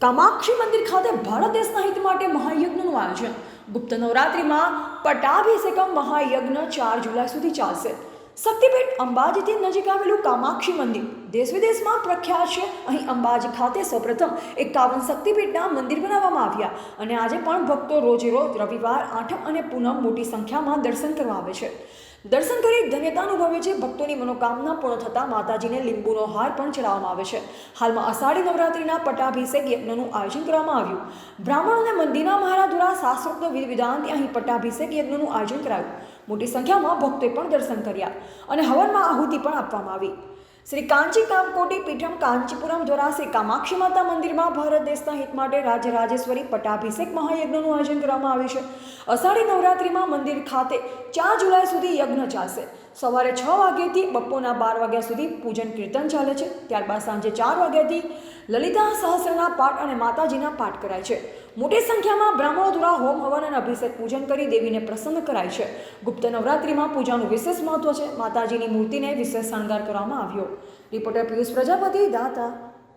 કામાક્ષી મંદિર ખાતે ભારત દેશના હિત માટે મહાયજ્ઞનું આયોજન. ગુપ્ત નવરાત્રિમાં પટાભિષેકમ મહાયજ્ઞ ચાર જુલાઈ સુધી ચાલશે. શક્તિપીઠ અંબાજીથી નજીક આવેલું કામાક્ષી મંદિર દેશ વિદેશમાં પ્રખ્યાત છે. અહીં અંબાજી ખાતે સૌપ્રથમ એકાવન શક્તિપીઠના મંદિર બનાવવામાં આવ્યા અને આજે પણ ભક્તો રોજે રોજ રવિવાર, આઠમ અને પૂનમ મોટી સંખ્યામાં દર્શન કરવા આવે છે. દર્શન કરી ધન્યતા અનુભવે છે. ભક્તોની મનોકામના પૂર્ણ થતાં માતાજીને લીંબુનો હાર પણ ચડાવવામાં આવે છે. હાલમાં અષાઢી નવરાત્રિના પટ્ટાભિષેક યજ્ઞનું આયોજન કરવામાં આવ્યું. બ્રાહ્મણ અને મંદિરના મહારાજ દ્વારા શાસ્ત્રોક્ત વિધિ અહીં પટ્ટાભિષેક યજ્ઞનું આયોજન કરાયું. મોટી સંખ્યામાં ભક્તોએ પણ દર્શન કર્યા અને હવનમાં આહુતિ પણ આપવામાં આવી. શ્રી કાંચી કામકોટી પીઠમ કાંચીપુરમ દ્વારા શ્રી કામાક્ષી માતા મંદિરમાં ભારત દેશના હિત માટે રાજ્ય રાજેશ્વરી પટાભિષેક મહાયજ્ઞનું આયોજન કરવામાં આવ્યું છે. અષાઢી નવરાત્રિમાં મંદિર ખાતે ચાર જુલાઈ સુધી યજ્ઞ ચાલશે. સવારે છ વાગ્યાથી બપોરના બાર વાગ્યા સુધી પૂજન કીર્તન ચાલે છે. ત્યારબાદ સાંજે ચાર વાગ્યાથી લલિતા સહસ્રના પાઠ અને માતાજીના પાઠ કરાય છે. મોટી સંખ્યામાં બ્રાહ્મણો દ્વારા હોમ હવન અને અભિષેક પૂજન કરી દેવીને પ્રસન્ન કરાય છે. ગુપ્ત નવરાત્રિમાં પૂજાનું વિશેષ મહત્વ છે. માતાજીની મૂર્તિને વિશેષ શણગાર કરવામાં આવ્યો. રિપોર્ટર પિયુષ પ્રજાપતિ દાતા